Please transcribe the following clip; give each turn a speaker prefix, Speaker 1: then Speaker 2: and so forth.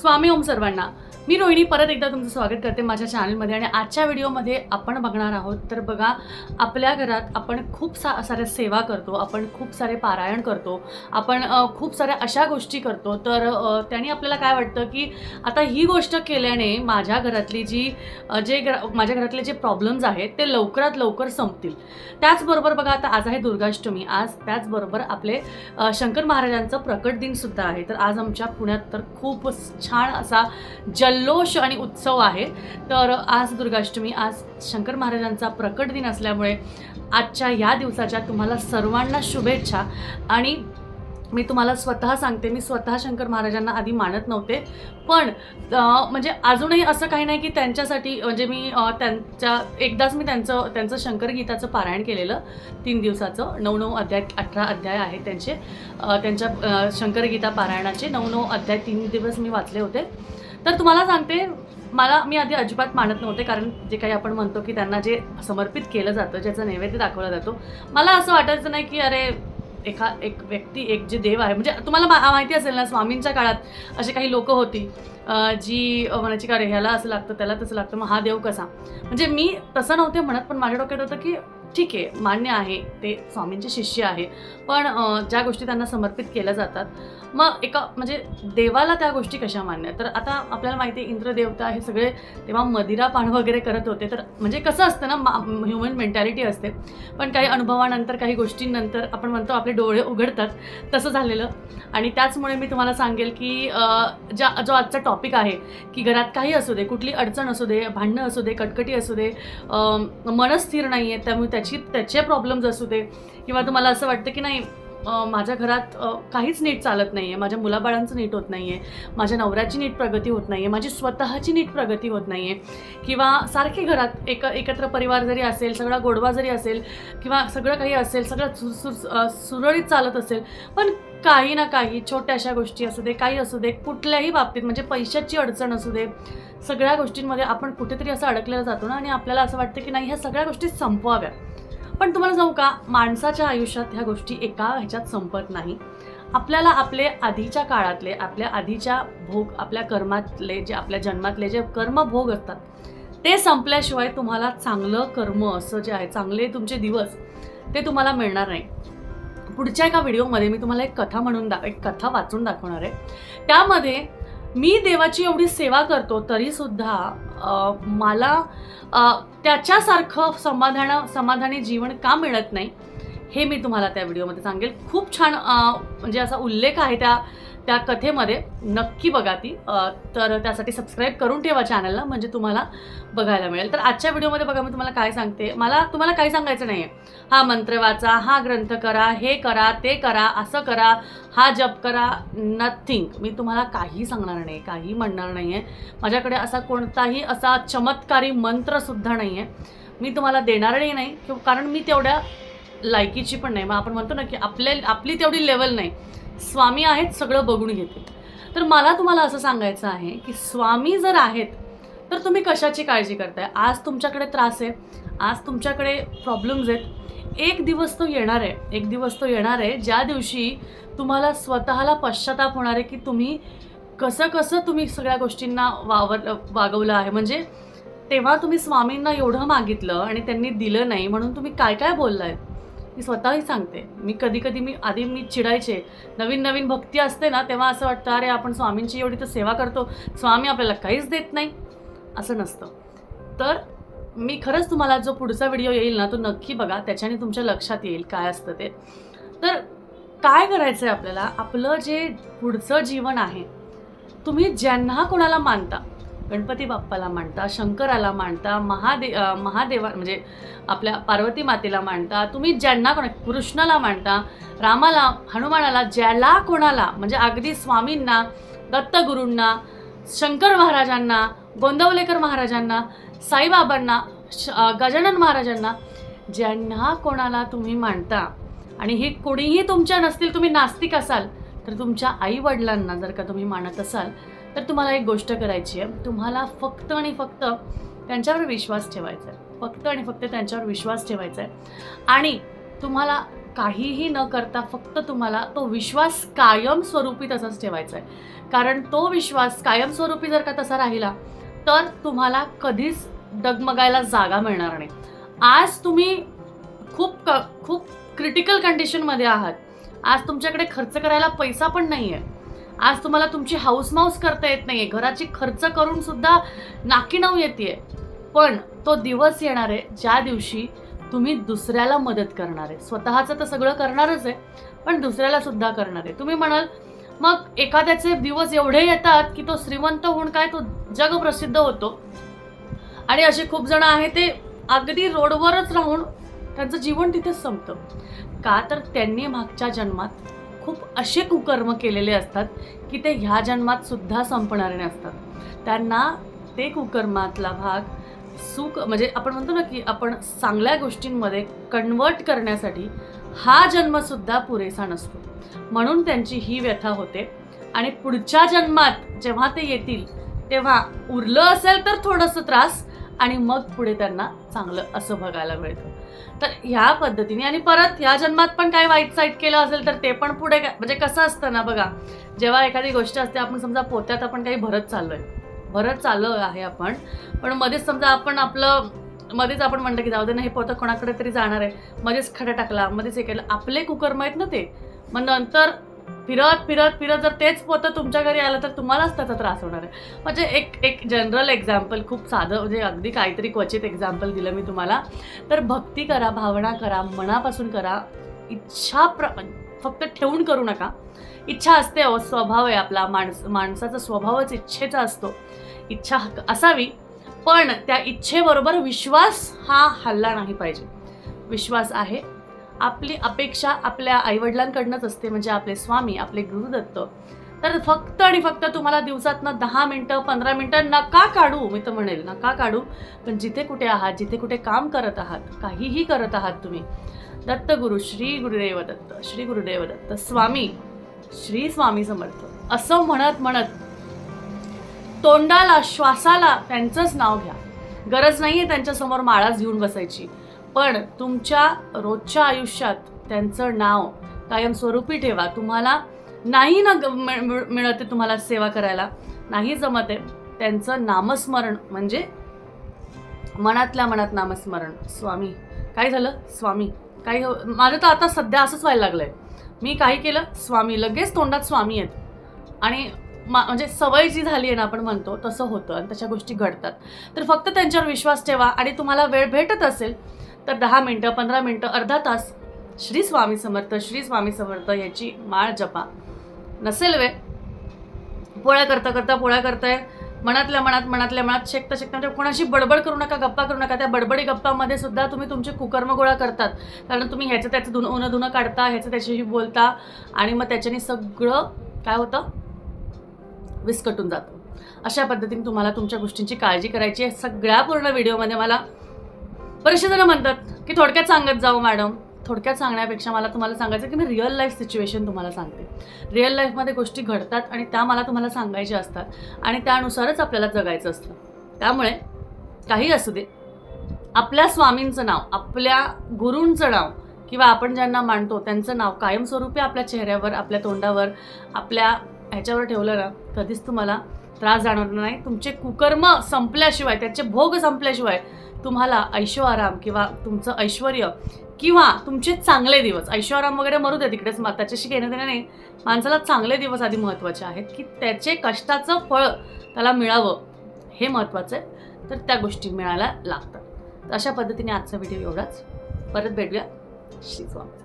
Speaker 1: स्वामी ओम सर्वांना. मी रोहिणी परत एकदा तुमचं स्वागत करते माझ्या चॅनलमध्ये आणि आजच्या व्हिडिओमध्ये आपण बघणार आहोत तर बघा आपल्या घरात आपण खूप सा साऱ्या सेवा करतो आपण खूप सारे पारायण करतो आपण खूप साऱ्या अशा गोष्टी करतो तर अ, त्यांनी आपल्याला काय वाटतं की आता ही गोष्ट केल्याने माझ्या घरातली जी जे घरा माझ्या घरातले जे प्रॉब्लेम्स आहेत ते लवकरात लवकर संपतील. त्याचबरोबर बघा आता आज आहे दुर्गाष्टमी आज त्याचबरोबर आपले शंकर महाराजांचं प्रकट दिनसुद्धा आहे तर आज आमच्या पुण्यात तर खूप छान असा जल जल्लोष आणि उत्सव आहे. तर आज दुर्गाष्टमी आज शंकर महाराजांचा प्रकट दिन असल्यामुळे आजच्या या दिवसाच्या तुम्हाला सर्वांना शुभेच्छा. आणि मी तुम्हाला स्वतः सांगते मी स्वतः शंकर महाराजांना आधी मानत नव्हते. पण म्हणजे अजूनही असं काही नाही की त्यांच्यासाठी म्हणजे मी त्यांच्या एकदाच मी त्यांचं त्यांचं शंकर गीताचं पारायण केलेलं. तीन दिवसाचं नऊ नऊ अध्याय अठरा अध्याय आहेत त्यांचे. त्यांच्या शंकर गीता पारायणाचे नऊ नऊ अध्याय तीन दिवस मी वाचले होते. तर तुम्हाला सांगते मला मी आधी अजिबात मानत नव्हते कारण जे काही आपण म्हणतो की त्यांना जे समर्पित केलं जातं ज्याचा नैवेद्य दाखवला जातो मला असं वाटायचं नाही की अरे एखा एक व्यक्ती एक जे देव आहे म्हणजे तुम्हाला मा माहिती असेल ना स्वामींच्या काळात असे काही लोक होती जी म्हणायची का रे ह्याला असं लागतं त्याला तसं लागतं मग हा देव कसा? म्हणजे मी तसं नव्हते म्हणत पण माझ्या डोक्यात होतं की ठीक आहे मान्य आहे ते स्वामींचे शिष्य आहे. पण ज्या गोष्टी त्यांना समर्पित केल्या जातात मग एका म्हणजे देवाला त्या गोष्टी कशा मान्य तर आता आपल्याला माहिती आहे इंद्रदेवता हे सगळे तेव्हा मदिरा पान वगैरे करत होते. तर म्हणजे कसं असतं ना ह्युमन मेंटॅलिटी असते. पण काही अनुभवानंतर काही गोष्टींनंतर आपण म्हणतो आपले डोळे उघडतात. तसं झालेलं. आणि त्याचमुळे मी तुम्हाला सांगेल की ज्या जो आजचा टॉपिक आहे की घरात काही असू दे कुठली अडचण असू दे भांडणं असू दे कटकटी असू दे मनस्थिर मन स्थिर नाही आहे त्यामुळे त्या त्याची त्याचे प्रॉब्लेम्स असू दे किंवा तुम्हाला असं वाटतं की नाही माझ्या घरात काहीच नीट चालत नाही आहे माझ्या मुलाबाळांचं नीट होत नाही आहे माझ्या नवऱ्याची नीट प्रगती होत नाही आहे माझी स्वतःची नीट प्रगती होत नाही आहे किंवा सारखे घरात एक एकत्र परिवार जरी असेल सगळा गोडवा जरी असेल किंवा सगळं काही असेल सगळं सु सु सुरळीत चालत असेल पण काही ना काही छोट्याशा गोष्टी असू दे काही असू दे कुठल्याही बाबतीत म्हणजे पैशाची अडचण असू दे सगळ्या गोष्टींमध्ये आपण कुठेतरी असं अडकलेलं जातो ना आणि आपल्याला असं वाटतं की नाही ह्या सगळ्या गोष्टी संपवाव्या पण तुम्हाला जाऊ का माणसाच्या आयुष्यात ह्या गोष्टी एका ह्याच्यात संपत नाही. आपल्याला आपले आधीच्या काळातले आपल्या आधीच्या भोग आपल्या कर्मातले जे आपल्या जन्मातले जे कर्मभोग असतात ते संपल्याशिवाय तुम्हाला चांगलं कर्म असं जे आहे चांगले तुमचे दिवस ते तुम्हाला मिळणार नाही. पुढच्या एका व्हिडिओमध्ये मी तुम्हाला एक कथा म्हणून दा एक कथा वाचून दाखवणार आहे. त्यामध्ये मी देवाची एवढी सेवा करतो तरीसुद्धा मला त्याच्यासारखं समाधान समाधानी जीवन का मिळत नाही हे मी तुम्हाला त्या व्हिडिओमध्ये सांगेल. खूप छान म्हणजे असा उल्लेख आहे त्या त्या कथेमध्ये नक्की बघा ती. तर त्यासाठी सबस्क्राईब करून ठेवा चॅनलला म्हणजे तुम्हाला बघायला मिळेल. तर आजच्या व्हिडिओमध्ये बघा मी तुम्हाला काय सांगते. मला तुम्हाला काही सांगायचं नाही आहे हा मंत्र वाचा हा ग्रंथ करा हे करा ते करा असं करा हा जप करा नथिंग मी तुम्हाला काही सांगणार नाही काही म्हणणार नाही आहे माझ्याकडे असा कोणताही असा चमत्कारी मंत्रसुद्धा नाही आहे मी तुम्हाला देणारही नाही किंवा कारण मी तेवढ्या लायकीची पण नाही. मग आपण म्हणतो ना की आपल्या आपली तेवढी लेवल नाही. स्वामी आहेत सगळं बघून घेते तर मला तुम्हाला असं सांगायचं आहे की स्वामी जर आहेत तर तुम्ही कशाची काळजी करताय? आज तुमच्याकडे त्रास आहे आज तुमच्याकडे प्रॉब्लेम्स आहेत. एक दिवस तो येणार आहे एक दिवस तो येणार आहे ज्या दिवशी तुम्हाला स्वतःला पश्चाताप होणार आहे की तुम्ही कसं कसं तुम्ही सगळ्या गोष्टींना वावर वागवलं आहे. म्हणजे तेव्हा तुम्ही स्वामींना एवढं मागितलं आणि त्यांनी दिलं नाही म्हणून तुम्ही काय काय बोललाय? मी स्वतःही सांगते. मी कधी कधी मी आधी मी चिडायचे. नवीन नवीन भक्ती असते ना तेव्हा असं वाटतं अरे आपण स्वामींची एवढी तर सेवा करतो. स्वामी आपल्याला काहीच देत नाही. असं नसतं. तर मी खरंच तुम्हाला जो पुढचा व्हिडिओ येईल ना तो नक्की बघा. त्याच्याने तुमच्या लक्षात येईल काय असतं ते. तर काय करायचं आहे आपल्याला? आपलं जे पुढचं जीवन आहे तुम्ही ज्यांना कोणाला मानता गणपती बाप्पाला मानता शंकराला मानता महादे महादेवा म्हणजे आपल्या पार्वती मातेला मानता तुम्ही ज्यांना कोणा कृष्णाला मानता रामाला हनुमानाला ज्याला कोणाला म्हणजे अगदी स्वामींना दत्तगुरूंना शंकर महाराजांना गोंदवलेकर महाराजांना साईबाबांना श गजानन महाराजांना ज्यांना कोणाला तुम्ही मानता आणि हे कोणीही तुमच्या नसतील तुम्ही नास्तिक असाल तर तुमच्या आईवडिलांना जर का तुम्ही मानत असाल तर तुम्हाला एक गोष्ट करायची आहे. तुम्हाला फक्त आणि फक्त त्यांच्यावर विश्वास ठेवायचा आहे. फक्त आणि फक्त त्यांच्यावर विश्वास ठेवायचा आहे. आणि तुम्हाला काहीही न करता फक्त तुम्हाला तो विश्वास कायमस्वरूपी तसाच ठेवायचा आहे. कारण तो विश्वास कायमस्वरूपी जर का तसा राहिला तर तुम्हाला कधीच डगमगायला जागा मिळणार नाही. आज तुम्ही खूप क खूप क्रिटिकल कंडिशनमध्ये आहात. आज तुमच्याकडे खर्च करायला पैसा पण नाही आहे आज तुम्हाला तुमची हाऊसमाऊस करता येत नाही आहे घराची खर्च करून सुद्धा नाकीनऊ येते पण तो दिवस येणार आहे ज्या दिवशी तुम्ही दुसऱ्याला मदत करणार आहे. स्वतःचं तर सगळं करणारच आहे पण दुसऱ्याला सुद्धा करणार आहे. तुम्ही म्हणाल मग एखाद्याचे दिवस एवढे येतात की तो श्रीमंत होऊन काय तो जगप्रसिद्ध होतो? आणि असे खूप जण आहे ते अगदी रोडवरच राहून त्यांचं जीवन तिथेच संपतं. का तर त्यांनी मागच्या जन्मात खूप असे कुकर्म केलेले असतात की ते ह्या जन्मात सुद्धा संपणारे नसतात. त्यांना ते कुकर्मातला भाग सुख म्हणजे आपण म्हणतो ना की आपण चांगल्या गोष्टींमध्ये कन्वर्ट करण्यासाठी हा जन्मसुद्धा पुरेसा नसतो. म्हणून त्यांची ही व्यथा होते. आणि पुढच्या जन्मात जेव्हा ते येतील तेव्हा उरलं असेल तर थोडंसं त्रास आणि मग पुढे त्यांना चांगलं असं बघायला मिळतं. तर ह्या पद्धतीने आणि परत ह्या जन्मात पण काय वाईट साईट केलं असेल तर ते पण पुढे काय- म्हणजे कसं असतं ना बघा जेव्हा एखादी गोष्ट असते आपण समजा पोत्यात आपण काही भरत चाललोय. भरत चाललो आहे आपण पण मध्येच समजा आपण आपलं मध्येच आपण म्हणलं की जाऊ दे ना हे पोतं कोणाकडे तरी जाणार आहे. मध्येच खडा टाकला मध्येच हे केलं. आपले कुकर्म आहेत ना ते? मग नंतर फिरत फिरत फिरत जर तेच पोतं तुमच्या घरी आलं तर तुम्हालाच त्याचा त्रास होणार आहे. म्हणजे एक एक जनरल एक्झाम्पल खूप साधं म्हणजे अगदी काहीतरी क्वचित एक्झाम्पल दिलं मी तुम्हाला. तर भक्ती करा भावना करा मनापासून करा. इच्छा प्र फक्त ठेवून करू नका. इच्छा असते अहो स्वभाव आहे आपला. माणस माणसाचा स्वभावच इच्छेचा असतो. इच्छा असावी पण त्या इच्छेबरोबर विश्वास हा हल्ला नाही पाहिजे. विश्वास आहे. आपली अपेक्षा आपल्या आईवडिलांकडनंच असते म्हणजे आपले स्वामी आपले गुरुदत्त. तर फक्त आणि फक्त तुम्हाला दिवसातनं दहा मिनटं पंधरा मिनटं नका काढू मी तर म्हणेल नका काढू. पण जिथे कुठे आहात जिथे कुठे काम करत आहात काहीही करत आहात तुम्ही दत्त गुरु श्री गुरुदेव दत्त श्री गुरुदेव दत्त स्वामी श्री स्वामी समर्थ असं म्हणत म्हणत तोंडाला श्वासाला त्यांचंच नाव घ्या. गरज नाही आहे त्यांच्यासमोर माळाच घेऊन बसायची. पण तुमच्या रोजच्या आयुष्यात त्यांचं नाव कायमस्वरूपी ठेवा. तुम्हाला नाही ना मिळत आहे तुम्हाला सेवा करायला. नाही जमत आहे. त्यांचं नामस्मरण म्हणजे मनातल्या मनात नामस्मरण. स्वामी काय झालं? स्वामी काही हो- माझं तर आता सध्या असंच व्हायला लागलंय. मी काही केलं? स्वामी लगेच तोंडात स्वामी आहेत. आणि मा म्हणजे सवय जी झाली आहे ना आपण म्हणतो तसं होतं आणि तशा गोष्टी घडतात. तर फक्त त्यांच्यावर विश्वास ठेवा आणि तुम्हाला वेळ भेटत असेल तर दहा मिनटं पंधरा मिनटं अर्धा तास श्री स्वामी समर्थ श्री स्वामी समर्थ याची माळ जपा. नसेल वेळ पोळ्या करता करता पोळ्या करताय. मनातल्या मनात मनातल्या मनात शेकता शेकता म्हणजे कोणाशी बडबड करू नका गप्पा करू नका. त्या बडबडी गप्पामध्ये सुद्धा तुम्ही तुमचे कुकर्म गोळा करतात. कारण तुम्ही ह्याचं त्याचं धुणं ऊन धुणं काढता ह्याचं त्याच्याशी बोलता आणि मग त्याच्याने सगळं काय होतं? विस्कटून जातं. अशा पद्धतीने तुम्हाला तुमच्या गोष्टींची काळजी करायची आहे. सगळ्या पूर्ण व्हिडिओमध्ये मला बरेचसे जण म्हणतात की थोडक्यात सांगत जाऊ मॅडम. थोडक्यात सांगण्यापेक्षा मला तुम्हाला सांगायचं की मी रिअल लाईफ सिच्युएशन तुम्हाला सांगते. रिअल लाईफमध्ये गोष्टी घडतात आणि त्या मला तुम्हाला सांगायच्या असतात आणि त्यानुसारच आपल्याला जगायचं असतं. त्यामुळे काही असू दे. आपल्या स्वामींचं नाव आपल्या गुरूंचं नाव किंवा आपण ज्यांना मानतो त्यांचं नाव कायमस्वरूपी आपल्या चेहऱ्यावर आपल्या तोंडावर आपल्या ह्याच्यावर ठेवलं ना कधीच तुम्हाला त्रास जाणवणार नाही. तुमचे कुकर्म संपल्याशिवाय त्याचे भोग संपल्याशिवाय तुम्हाला ऐशो आराम किंवा तुमचं ऐश्वर किंवा तुमचे चांगले दिवस ऐशो वगैरे मरू दे तिकडेच मा त्याच्याशी घेणं देणं नाही. माणसाला चांगले दिवस आधी महत्त्वाचे आहेत की त्याचे कष्टाचं फळ त्याला मिळावं हे महत्त्वाचं आहे. तर त्या गोष्टी मिळायला लागतात. तर अशा पद्धतीने आजचा व्हिडिओ एवढाच. परत भेटूया. श्री स्वामी